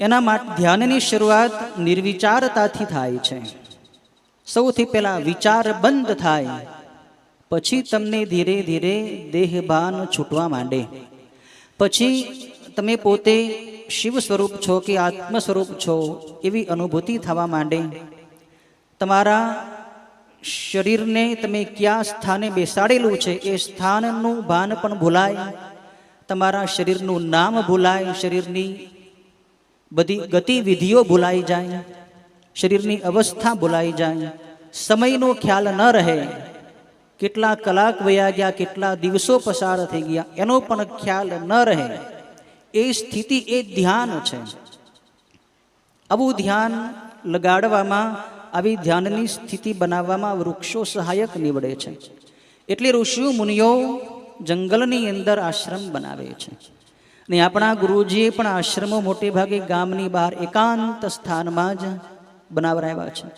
એના માટે ધ્યાનની શરૂઆત નિર્વિચારતાથી થાય છે. સૌથી પહેલા વિચાર બંધ થાય, પછી તમને ધીરે ધીરે દેહભાન છૂટવા માંડે. પછી તમે પોતે શિવ સ્વરૂપ છો કે આત્મ સ્વરૂપ છો એવી અનુભૂતિ થવા માંડે. તમારા શરીરને તમે ક્યાં સ્થાને બેસાડેલું છે એ સ્થાનનું ભાન પણ ભૂલાય. તમારા શરીરનું નામ ભૂલાય, શરીરની બધી ગતિવિધિઓ ભૂલાઈ જાય, શરીરની અવસ્થા ભૂલાઈ જાય, સમયનો ખ્યાલ ન રહે. કેટલા કલાક વયા ગયા, કેટલા દિવસો પસાર થઈ ગયા, એનો પણ ખ્યાલ ન રહે. એ સ્થિતિ, એ ધ્યાન છે. આવું ધ્યાન લગાડવામાં, આવી ધ્યાનની સ્થિતિ બનાવવામાં વૃક્ષો સહાયક નીવડે છે. એટલે ઋષિઓ મુનિઓ જંગલની અંદર આશ્રમ બનાવે છે. ને આપણા ગુરુજીએ પણ આશ્રમો મોટે ભાગે ગામની બહાર એકાંત સ્થાનમાં જ બનાવરાવ્યા છે.